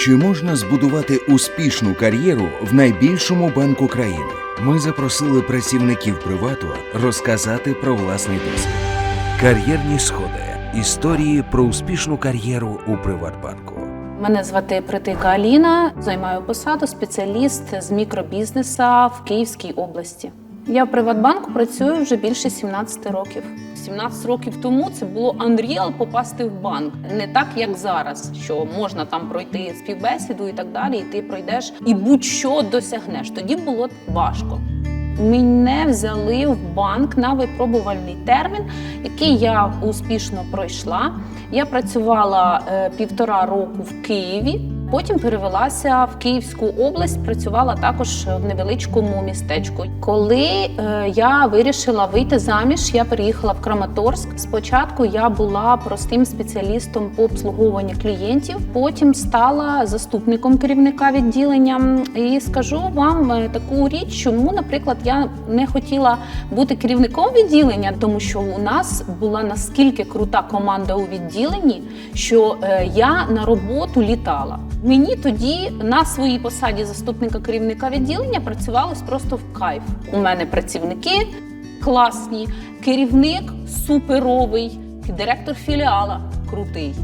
Чи можна збудувати успішну кар'єру в найбільшому банку країни? Ми запросили працівників привату розказати про власний досвід. Кар'єрні сходи. Історії про успішну кар'єру у Приватбанку. Мене звати Притика Аліна, займаю посаду спеціаліст з мікробізнеса в Київській області. Я в Приватбанку працюю вже більше 17 років. 17 років тому це було unreal попасти в банк. Не так, як зараз, що можна там пройти співбесіду і так далі, і ти пройдеш і будь-що досягнеш. Тоді було важко. Мене взяли в банк на випробувальний термін, який я успішно пройшла. Я працювала е, півтора року в Києві. Потім перевелася в Київську область, працювала також в невеличкому містечку. Коли е, я вирішила вийти заміж, я переїхала в Краматорськ. Спочатку я була простим спеціалістом по обслуговуванню клієнтів, потім стала заступником керівника відділення. І скажу вам е, таку річ, чому, наприклад, я не хотіла бути керівником відділення, тому що у нас була наскільки крута команда у відділенні, що е, я на роботу літала. Мені тоді на своїй посаді заступника керівника відділення працювалось просто в кайф. У мене працівники класні, керівник суперовий, директор філіала крутий.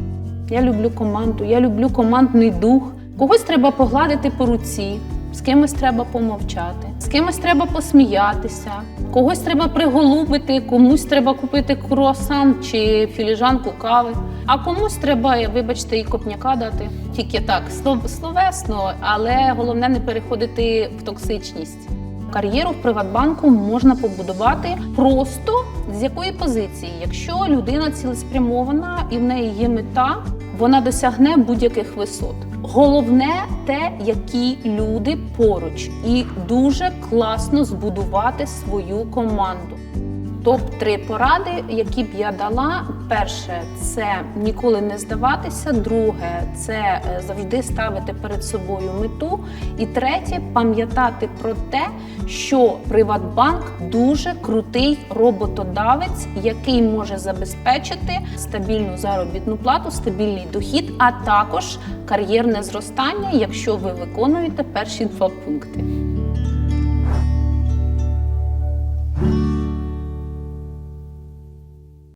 Я люблю команду, я люблю командний дух. Когось треба погладити по руці, з кимось треба помовчати, з кимось треба посміятися, когось треба приголубити, комусь треба купити круасан чи філіжанку кави. А комусь треба, вибачте, і копняка дати. Тільки так, слов- словесно, але головне не переходити в токсичність. Кар'єру в Приватбанку можна побудувати просто з якої позиції. Якщо людина цілеспрямована і в неї є мета, вона досягне будь-яких висот. Головне те, які люди поруч, і дуже класно збудувати свою команду. Топ-3 поради, які б я дала. Перше, це ніколи не здаватися. Друге, це е, завжди ставити перед собою мету. І третє, пам'ятати про те, що Приватбанк дуже крутий роботодавець, який може забезпечити стабільну заробітну плату, стабільний дохід, а також кар'єрне зростання, якщо ви виконуєте перші два пункти.